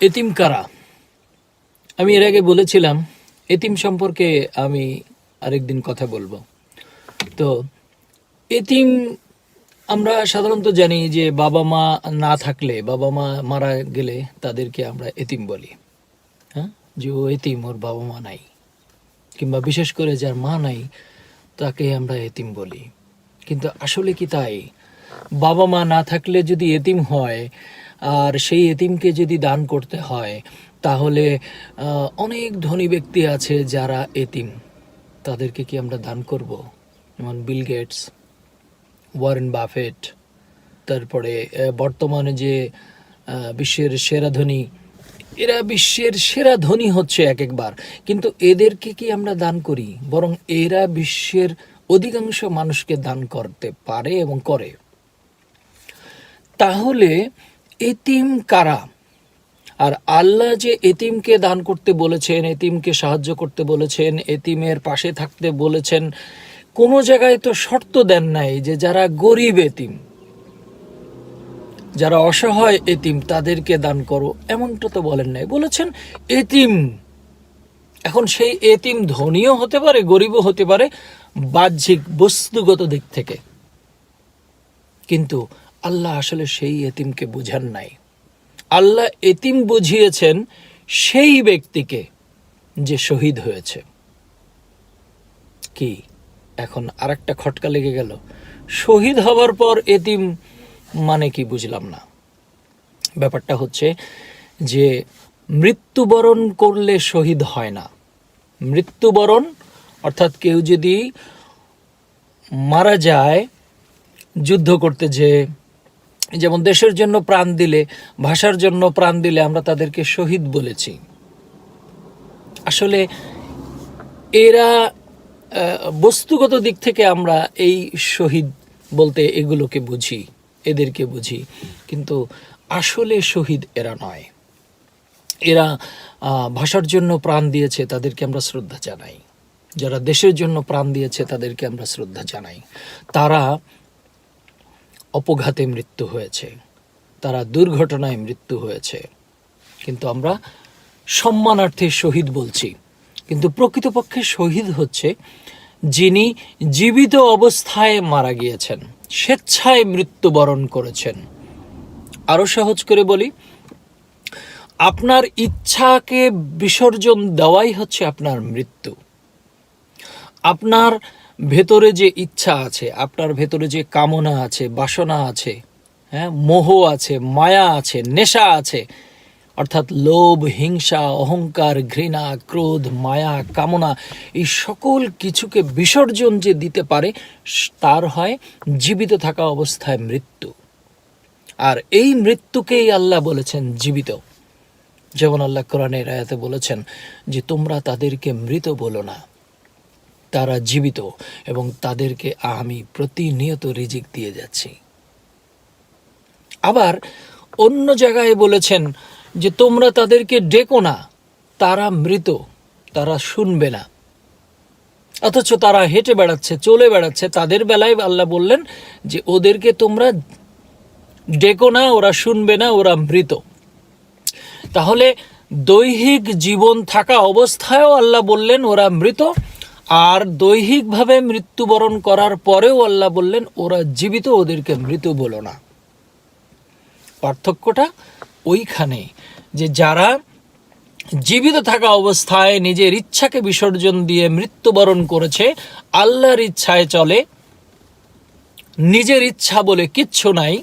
এতিম কারা? আমি এর আগে বলেছিলাম, এতিম সম্পর্কে আমি আরেকদিন কথা বলব। তো, এতিম আমরা সাধারণত জানি যে বাবা মা না থাকলে, বাবা মা মারা গেলে তাদেরকে আমরা এতিম বলি। হ্যাঁ? যে ও এতিম, ওর বাবা মা নাই। কিংবা বিশেষ করে যার মা নাই, তাকে আমরা এতিম বলি। কিন্তু আসলে কি তাই? বাবা মা না থাকলে যদি এতিম হয় আর সেই এতিমকে যদি দান করতে হয়, তাহলে অনেক ধনী ব্যক্তি আছে যারা এতিম। তাদেরকে কি আমরা দান করব? যেমন বিল গেটস, ওয়ারেন বাফেট, তারপরে বর্তমানে যে বিশ্বের সেরা ধনী, এরা বিশ্বের সেরা ধনী হচ্ছে এক একবার। কিন্তু এদেরকে কি আমরা দান করি? বরং এরা বিশ্বের অধিকাংশ মানুষকে দান করতে পারে এবং করে। তাহলে এতিম কারা? আর আল্লাহ যে এতিমকে দান করতে বলেছেন, এতিমকে সাহায্য করতে বলেছেন, এতিমের পাশে থাকতে বলেছেন, কোনো জায়গায় তো শর্ত দেন নাই যে যারা গরিব এতিম, যারা অসহায় এতিম, তাদেরকে দান করো। এমনটা তো বলেন নাই। বলেছেন, এতিম, এখন সেই এতিম ধনীও হতে পারে, গরিবও হতে পারে, বাহ্যিক বস্তুগত দিক থেকে। কিন্তু আল্লাহ আসলে সেই এতিমকে বুঝান নাই। আল্লাহ এতিম বুঝিয়েছেন সেই ব্যক্তিকে যে শহীদ হয়েছে। কি? এখন আর একটা খটকা লেগে গেল। শহীদ হবার পর এতিম মানে কি বুঝলাম না। ব্যাপারটা হচ্ছে যে মৃত্যুবরণ করলে শহীদ হয় না। মৃত্যুবরণ অর্থাৎ কেউ যদি মারা যায়, যুদ্ধ করতে যে যেমন দেশের জন্য প্রাণ দিলে, ভাষার জন্য প্রাণ দিলে আমরা তাদেরকে শহীদ বলেছি। আসলে এরা বস্তুগত দিক থেকে আমরা এই শহীদ বলতে এগুলোকে বুঝি, এদেরকে বুঝি। কিন্তু আসলে শহীদ এরা নয়। এরা ভাষার জন্য প্রাণ দিয়েছে, তাদেরকে আমরা শ্রদ্ধা জানাই। যারা দেশের জন্য প্রাণ দিয়েছে, তাদেরকে আমরা শ্রদ্ধা জানাই। তারা অপঘাতে মৃত্যু হয়েছে। তারা দুর্ঘটনায় মৃত্যু হয়েছে। কিন্তু আমরা সম্মানার্থে শহীদ বলছি। কিন্তু প্রকৃতপক্ষে শহীদ হচ্ছে যিনি জীবিত অবস্থায় মারা গিয়েছেন, স্বেচ্ছায় মৃত্যুবরণ করেছেন। আরও সহজ করে বলি, আপনার ইচ্ছাকে বিসর্জন দেওয়াই হচ্ছে আপনার মৃত্যু। আপনার ভেতরে যে ইচ্ছা আছে, আপনার ভেতরে যে কামনা আছে, বাসনা আছে হ্যাঁ মোহ আছে, মায়া আছে, নেশা আছে, অর্থাৎ লোভ, হিংসা, অহংকার, ঘৃণা, ক্রোধ, মায়া, কামনা, এই সকল কিছুকে বিসর্জন যে দিতে পারে, তার হয় জীবিত থাকা অবস্থায় মৃত্যু। আর এই মৃত্যুকেই আল্লাহ বলেছেন জীবিত। যেমন আল্লাহ কোরআনের আয়াতে বলেছেন যে, তোমরা তাদেরকে মৃত বলো না। তারা জীবিত এবং তাদেরকে আমি প্রতিনিয়ত রিজিক দিয়ে যাচ্ছি। আবার অন্য জায়গায় বলেছেন যে, তোমরা তাদেরকে ডেকো না, তারা মৃত, তারা শুনবে না। অথচ তারা হেঁটে বেড়াচ্ছে, চলে বেড়াচ্ছে। তাদের বেলায় আল্লাহ বললেন যে, ওদেরকে তোমরা ডেকো না, ওরা শুনবে না, ওরা মৃত। তাহলে দৈহিক জীবন থাকা অবস্থায়ও আল্লাহ বললেন, ওরা মৃত আর দৈহিকভাবে মৃত্যুবরণ করার পরেও আল্লাহ বললেন, ওরা জীবিত, ওদেরকে মৃত বলো না। পার্থক্যটা ওইখানে যে যারা জীবিত থাকা অবস্থায় নিজের ইচ্ছাকে বিসর্জন দিয়ে মৃত্যুবরণ করেছে, আল্লাহর ইচ্ছায় চলে, নিজের ইচ্ছা বলে কিচ্ছু নাই,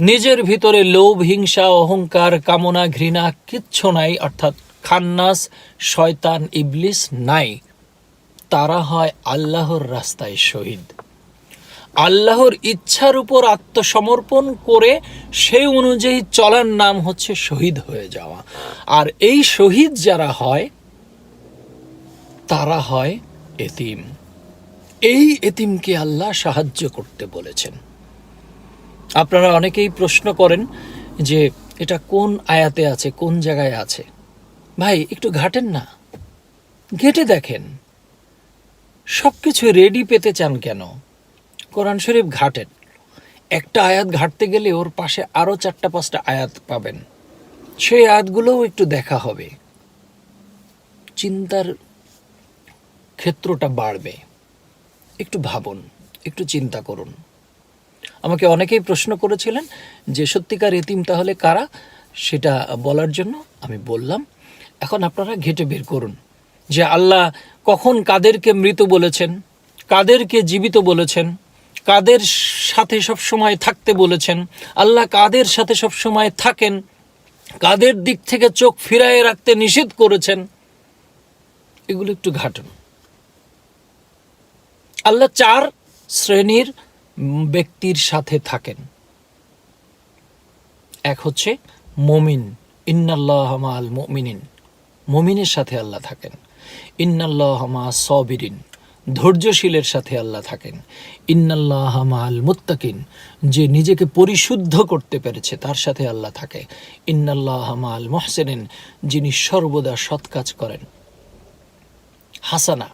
নিজের ভিতরে লোভ, হিংসা, অহংকার, কামনা, ঘৃণা কিচ্ছু নাই, অর্থাৎ খান্নাস, শয়তান, ইবলিস নাই। তারা হয় আল্লাহর রাস্তায় শহীদ। আল্লাহর ইচ্ছার উপর আত্মসমর্পণ করে সেই অনুযায়ী চলার নাম হচ্ছে শহীদ হয়ে যাওয়া। আর এই শহীদ যারা হয়, তারা হয় এতিম। এই এতিমকে আল্লাহ সাহায্য করতে বলেছেন। আপনারা অনেকেই প্রশ্ন করেন যে, এটা কোন আয়াতে আছে, কোন জায়গায় আছে? ভাই, একটু ঘাটেন না। ঘেটে দেখেন। সব কিছু রেডি পেতে চান কেন? কোরআন শরীফ ঘাটেন। একটা আয়াত ঘাটতে গেলে ওর পাশে আরও চারটা, পাঁচটা আয়াত পাবেন। সেই আয়াতগুলোও একটু দেখা হবে। চিন্তার ক্ষেত্রটা বাড়বে। একটু ভাবুন, একটু চিন্তা করুন। আমাকে অনেকেই প্রশ্ন করেছিলেন যে, সত্যিকার এতিম তাহলে কারা? সেটা বলার জন্য আমি বললাম, এখন আপনারা ঘেটে বের করুন। যে আল্লাহ কখন কাদেরকে মৃত বলেছেন, কাদেরকে জীবিত বলেছেন, কাদের সাথে সব সময় থাকতে বলেছেন, আল্লাহ কাদের সাথে সব সময় থাকেন, কাদের দিক থেকে চোখ ফিরায়ে রাখতে নিষেধ করেছেন, এগুলো একটু ঘাটুন। আল্লাহ চার শ্রেণির ব্যক্তির সাথে থাকেন। এক হচ্ছে মমিন, ইন্নাল্লাহ মাল মমিনিন, মমিনের সাথে আল্লাহ থাকেন। ইন্নাল্লাহ মা সবিরিন। ধৈর্যশীলের সাথে আল্লাহ থাকেন। ইন্নাল্লাহ মাল মুত্তাকিন। যে নিজেকে পরিশুদ্ধ করতে পেরেছে, তার সাথে আল্লাহ থাকে। ইন্নাল্লাহ মাল মহসেনিন। যিনি সর্বদা সৎ কাজ করেন। হাসানা।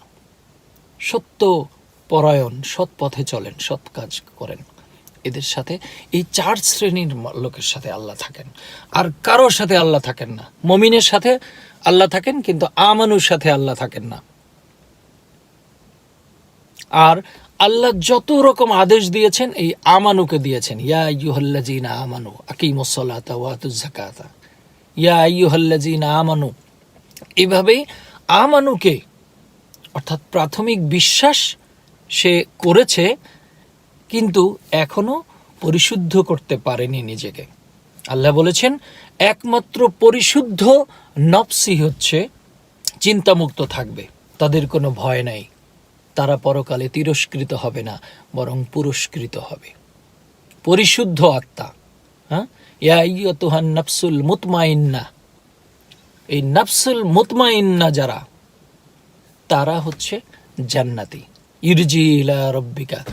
সত্য পরায়ণ, সৎ পথে চলেন, সৎ কাজ করেন। এদের সাথে, এই চার শ্রেণির লোকের সাথে আল্লাহ থাকেন। আর কারোর সাথে আল্লাহ থাকেন না। মমিনের সাথে আল্লাহ থাকেন, কিন্তু আমানুর সাথে আল্লাহ থাকেন না। আর আল্লাহ যত রকম আদেশ দিয়েছেন, এই আমানুকে দিয়েছেন। ইয়া ইয়ুহাল্লাজিনা আমানু, আকিমুসসালাতা ওয়াতুজ যাকাতা ইয়া ইয়ুহাল্লাজিনা আমানু, এভাবেই আমানুকে, অর্থাৎ প্রাথমিক বিশ্বাস সে করেছে, কিন্তু এখনও পরিশুদ্ধ করতে পারেনি নিজেকে। আল্লাহ বলেছেন একমাত্র পরিশুদ্ধ নফসি হচ্ছে চিন্তামুক্ত থাকবে। তাদের কোনো ভয় নাই। তারা পরকালে তিরস্কৃত হবে না, বরং পুরস্কৃত হবে। পরিশুদ্ধ আত্মা হ্যাঁ? ইয়া আইয়াতুহান নাফসুল মুতমাইন্না। এই নাফসুল মুতমাইন্না যারা, তারা হচ্ছে জান্নাতি। ইরজি ইলা রব্বিকা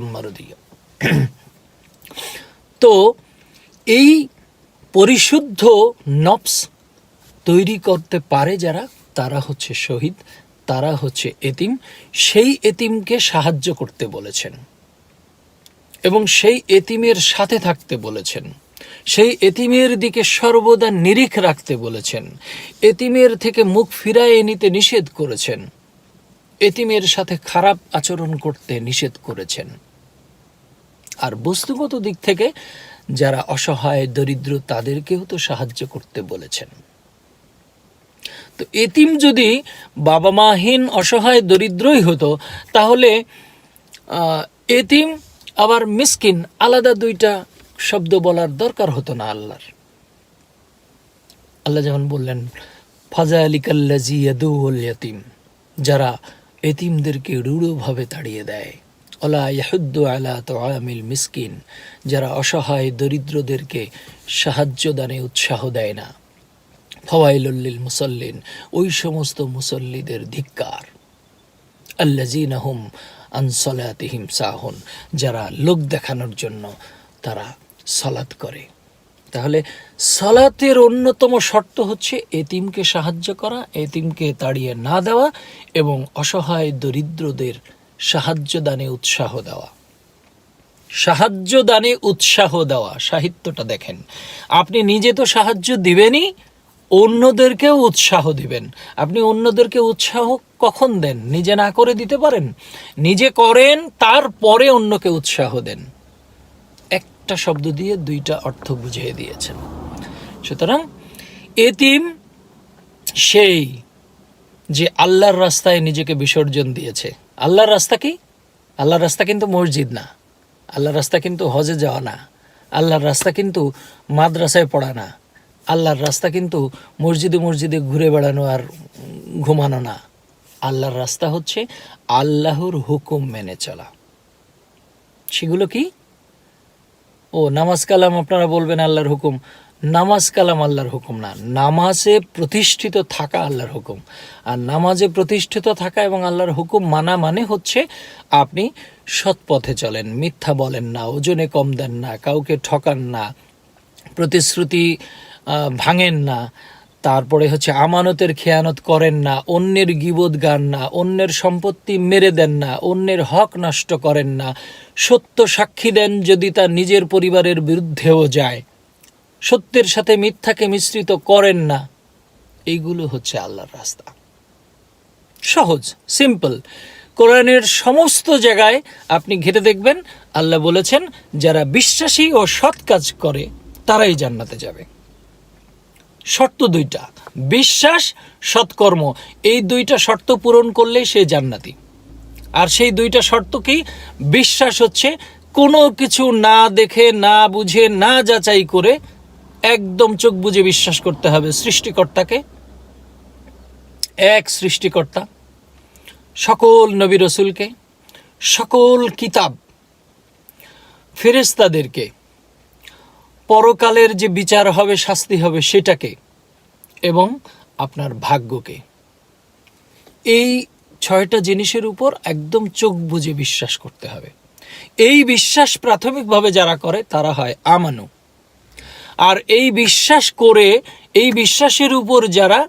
মারদিয়া। তো এই পরিশুদ্ধ নফস তৈরি করতে পারে যারা, তারা হচ্ছে শহীদ, তারা হচ্ছে এতিম। সেই এতিমকে সাহায্য করতে বলেছেন এবং সেই এতিমের সাথে থাকতে বলেছেন। সেই এতিমের দিকে সর্বদা নিরিখ রাখতে বলেছেন। এতিমের থেকে মুখ ফিরায়ে নিতে নিষেধ করেছেন। এতিমের সাথে খারাপ আচরণ করতে নিষেধ করেছেন। আর বস্তুগত দিক থেকে যারা অসহায়, দরিদ্র, তাদেরকেও তো সাহায্য করতে বলেছেন। তো এতিম যদি বাবা মাহীন অসহায়, দরিদ্রই হতো, তাহলে এতিম আবার মিসকিন আলাদা দুইটা শব্দ বলার দরকার হতো না আল্লাহর। আল্লাহ যেমন বললেন ফাজা আলিকাল্লাজি ইয়াদুল ইয়াতিম যারা এতিমদেরকে রূঢ়ভাবে তাড়িয়ে দেয়। মিসকিন, যারা অসহায় দরিদ্রদেরকে সাহায্য দানে উৎসাহ দেয় না। ফওয়াইলুল্লিল মুসল্লিন, ওই সমস্ত মুসল্লিদের ধিক্কার। আল্লাজিনাহুম আনসলাতিহিম সাহুন, যারা লোক দেখানোর জন্য তারা সলাৎ করে। তাহলে সলাতের অন্যতম শর্ত হচ্ছে এতিমকে সাহায্য করা, এতিমকে তাড়িয়ে না দেওয়া এবং অসহায় দরিদ্রদের সাহায্য দানে উৎসাহ দেওয়া। সাহায্য দানে উৎসাহ দেওয়া, সাহিত্যটা দেখেন। আপনি নিজে তো সাহায্য দিবেনই, অন্যদেরকেও উৎসাহ দিবেন। আপনি অন্যদেরকে উৎসাহ কখন দেন? নিজে না করে দিতে পারেন? নিজে করেন, তারপরে অন্যকে উৎসাহ দেন। একটা শব্দ দিয়ে দুইটা অর্থ বুঝিয়ে দিয়েছেন। সুতরাং, এতিম সেই যে আল্লাহর রাস্তায় নিজেকে বিসর্জন দিয়েছে। আল্লাহর রাস্তা কি? আল্লাহর রাস্তা কিন্তু মসজিদ না। আল্লাহর রাস্তা কিন্তু হজে যাওয়া না। আল্লাহর রাস্তা কিন্তু মাদ্রাসায় পড়া না। আল্লাহর রাস্তা কিন্তু মসজিদে মসজিদে ঘুরে বেড়ানো আর ঘুমানো না। আল্লাহর রাস্তা হচ্ছে আল্লাহর হুকুম মেনে চলা। সেগুলো কি? ও, নামাজ কালাম আপনারা বলবেন আল্লাহর হুকুম। নামাজ কালাম আল্লাহর হুকুম না। নামাজে প্রতিষ্ঠিত থাকা আল্লাহর হুকুম। আর নামাজে প্রতিষ্ঠিত থাকা এবং আল্লাহর হুকুম মানা মানে হচ্ছে আপনি সৎ পথে চলেন, মিথ্যা বলেন না, ওজনে কম দেন না, কাউকে ঠকান না, প্রতিশ্রুতি ভাঙেন না, তারপরে হচ্ছে আমানতের খেয়ানত করেন না, অন্যের গিবোধ গান না, অন্যের সম্পত্তি মেরে দেন না, অন্যের হক নষ্ট করেন না, সত্য সাক্ষী দেন যদি তা নিজের পরিবারের বিরুদ্ধেও যায়। সত্যের সাথে মিথ্যাকে মিশ্রিত করেন না। এইগুলো হচ্ছে আল্লাহর রাস্তা। সহজ, সিম্পল। কোরআনের সমস্ত জায়গায় আপনি ঘেটে দেখবেন, আল্লাহ বলেছেন, যারা বিশ্বাসী ও সৎ কাজ করে, তারাই জান্নাতে যাবে। শর্ত দুইটা, বিশ্বাস সৎকর্ম এই দুইটা শর্ত পূরণ করলেই সে জান্নাতি। আর সেই দুইটা শর্ত কি? বিশ্বাস হচ্ছে, কোনো কিছু না দেখে, না বুঝে, না যাচাই করে একদম চোখ বুঝে বিশ্বাস করতে হবে সৃষ্টিকর্তাকে। এক সৃষ্টিকর্তা, সকল নবী রসুলকে, সকল কিতাব ফেরেস্তাদেরকে পরকালের যে বিচার হবে, শাস্তি হবে সেটাকে এবং আপনার ভাগ্যকে। এই ছয়টা জিনিসের উপর একদম চোখ বুঝে বিশ্বাস করতে হবে। এই বিশ্বাস প্রাথমিকভাবে যারা করে, তারা হয় আমানু। আর এই বিশ্বাস করে, এই বিশ্বাসের উপর যারা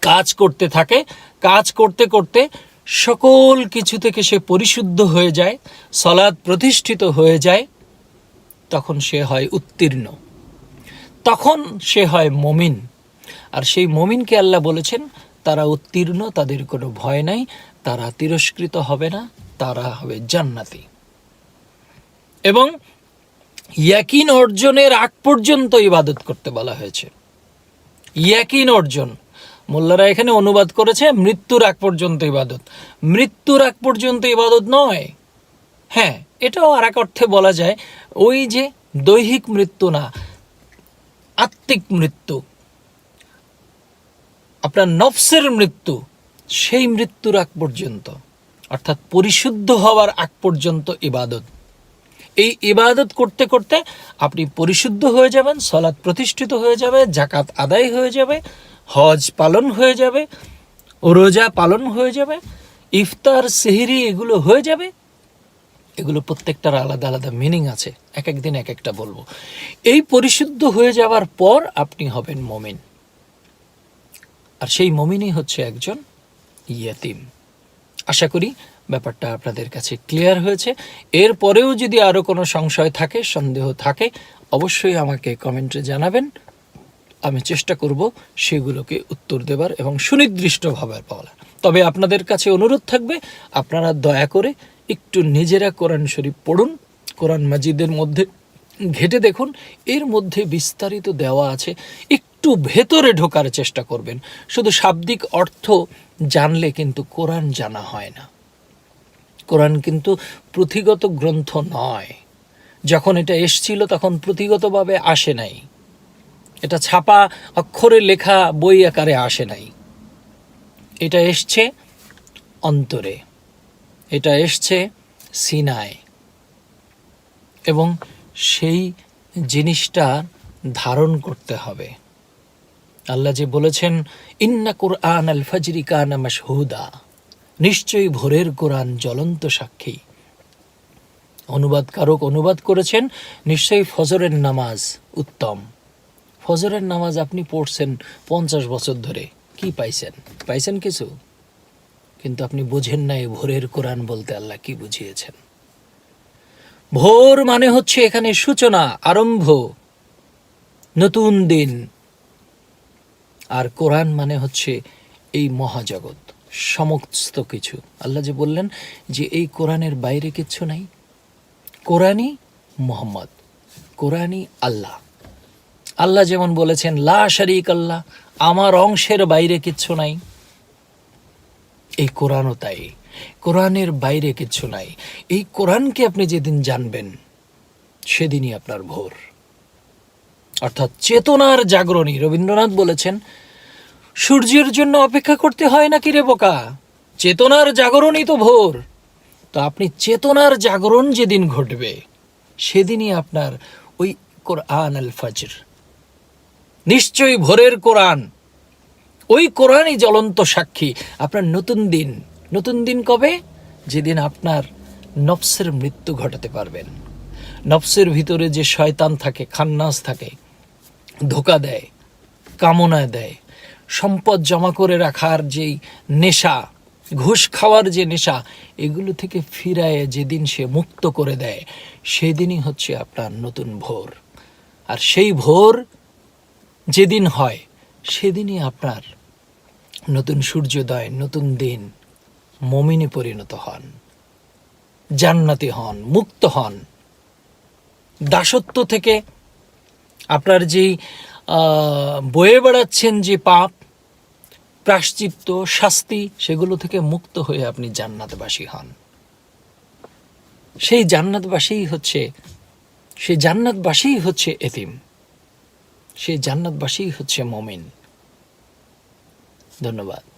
কাজ করতে থাকে, কাজ করতে করতে সকল কিছু থেকে সে পরিশুদ্ধ হয়ে যায় সলাদ প্রতিষ্ঠিত হয়ে যায়, তখন সে হয় উত্তীর্ণ। তখন সে হয় মমিন। আর সেই মমিনকে আল্লাহ বলেছেন, তারা উত্তীর্ণ, তাদের কোনো ভয় নাই, তারা তিরস্কৃত হবে না, তারা হবে জান্নাতি। এবং ইয়াকিন অর্জনের আগ পর্যন্ত ইবাদত করতে বলা হয়েছে। ইয়াকিন অর্জন। মোল্লারা এখানে অনুবাদ করেছে, মৃত্যুর আগ পর্যন্ত ইবাদত। মৃত্যুর আগ পর্যন্ত ইবাদত নয়। হ্যাঁ এটাও আর এক অর্থে বলা যায়, ওই যে দৈহিক মৃত্যু না, আত্মিক মৃত্যু। আপনার নফসের মৃত্যু, সেই মৃত্যুর আগ পর্যন্ত। অর্থাৎ পরিশুদ্ধ হওয়ার আগ পর্যন্ত ইবাদত। এই ইবাদত করতে করতে আপনি পরিশুদ্ধ হয়ে যাবেন, সলাৎ প্রতিষ্ঠিত হয়ে যাবে জাকাত আদায় হয়ে যাবে, হজ পালন হয়ে যাবে, রোজা পালন হয়ে যাবে, ইফতার, সেহরি এগুলো হয়ে যাবে। এগুলো প্রত্যেকটার আলাদা আলাদা মিনিং আছে, এক একদিন এক একটা বলব। এই পরিশুদ্ধ হয়ে যাওয়ার পর আপনি হবেন মমিন। আর সেই মমিনই হচ্ছে একজন ইয়াতিম। আশা করি ব্যাপারটা আপনাদের কাছে ক্লিয়ার হয়েছে। এরপরেও যদি আরও কোনো সংশয় থাকে, সন্দেহ থাকে, অবশ্যই আমাকে কমেন্টে জানাবেন। আমি চেষ্টা করব সেগুলোকে উত্তর দেবার এবং সুনির্দিষ্টভাবে বলার। তবে আপনাদের কাছে অনুরোধ থাকবে, আপনারা দয়া করে একটু নিজেরা কোরআন শরীফ পড়ুন। কোরআন মাজিদের মধ্যে ঘেটে দেখুন। এর মধ্যে বিস্তারিত দেওয়া আছে। একটু ভেতরে ঢোকার চেষ্টা করবেন। শুধু শাব্দিক অর্থ জানলে কিন্তু কোরআন জানা হয় না। কোরআন কিন্তু পুঁথিগত গ্রন্থ নয়। যখন এটা এসছিল তখন পুঁথিগতভাবে আসে নাই। এটা ছাপা অক্ষরে লেখা বই আকারে আসে নাই। এটা এসছে অন্তরে। এটা এসছে সিনায়। এবং সেই জিনিসটা ধারণ করতে হবে। আল্লাহ যে বলেছেন, ইন্না কোরআন আল ফজরি কানা মাশহুদা। নিশ্চয়ই ভোরের কোরআন জ্বলন্ত সাক্ষী। অনুবাদকারক অনুবাদ করেছেন, নিশ্চয়ই ফজরের নামাজ উত্তম। ফজরের নামাজ আপনি পড়ছেন পঞ্চাশ বছর ধরে, কি পাইছেন? পাইছেন কিছু? কিন্তু আপনি বুঝেন নাই ভোরের কোরআন বলতে আল্লাহ কি বুঝিয়েছেন। ভোর মানে হচ্ছে এখানে সূচনা, আরম্ভ, নতুন দিন। আর কোরআন মানে হচ্ছে এই মহাজগৎ। সমস্ত কিছু। আল্লাহ যে বললেন যে এই কোরআনের বাইরে কিচ্ছু নাই। কোরআনই মোহাম্মদ, কোরআনই আল্লাহ। আল্লাহ যেমন বলেছেন, লা শারিক আল্লাহ আমার অংশের বাইরে কিচ্ছু নাই। এই কোরআনও তাই। কোরআনের বাইরে কিচ্ছু নাই। এই কোরআনকে আপনি যেদিন জানবেন, সেদিনই আপনার ভোর। অর্থাৎ চেতনার জাগরণী। রবীন্দ্রনাথ বলেছেন সূর্যের জন্য অপেক্ষা করতে হয় নাকি রে বোকা? চেতনার জাগরণই তো ভোর। তো আপনি চেতনার জাগরণ যেদিন ঘটবে, সেদিনই আপনার ওই কোরআন আল ফজর। নিশ্চয়ই ভোরের কোরআন। ওই কোরআনই জ্বলন্ত সাক্ষী। আপনার নতুন দিন। নতুন দিন কবে? যেদিন আপনার নফসের মৃত্যু ঘটাতে পারবেন। নফসের ভিতরে যে শয়তান থাকে, খান্নাস থাকে, ধোকা দেয়, কামনা দেয় সম্পদ জমা করে রাখার যেই নেশা, ঘুষ খাওয়ার যে নেশা, এগুলো থেকে ফিরায় যেদিন সে মুক্ত করে দেয়, সেদিনই হচ্ছে আপনার নতুন ভোর। আর সেই ভোর যেদিন হয়, সেদিনই আপনার নতুন সূর্যোদয়, নতুন দিন মমিনে পরিণত হন, জান্নাতি হন, মুক্ত হন। দাসত্ব থেকে আপনার যেই বয়ে বেড়াচ্ছেন যে পাপ প্রাশ্চিত্য শাস্তি সেগুলো থেকে মুক্ত হয়ে আপনি জান্নাতবাসী হন। সেই জান্নাতবাসীই হচ্ছে, সেই জান্নাতবাসীই হচ্ছে এতিম। সেই জান্নাতবাসীই হচ্ছে মমিন। ধন্যবাদ।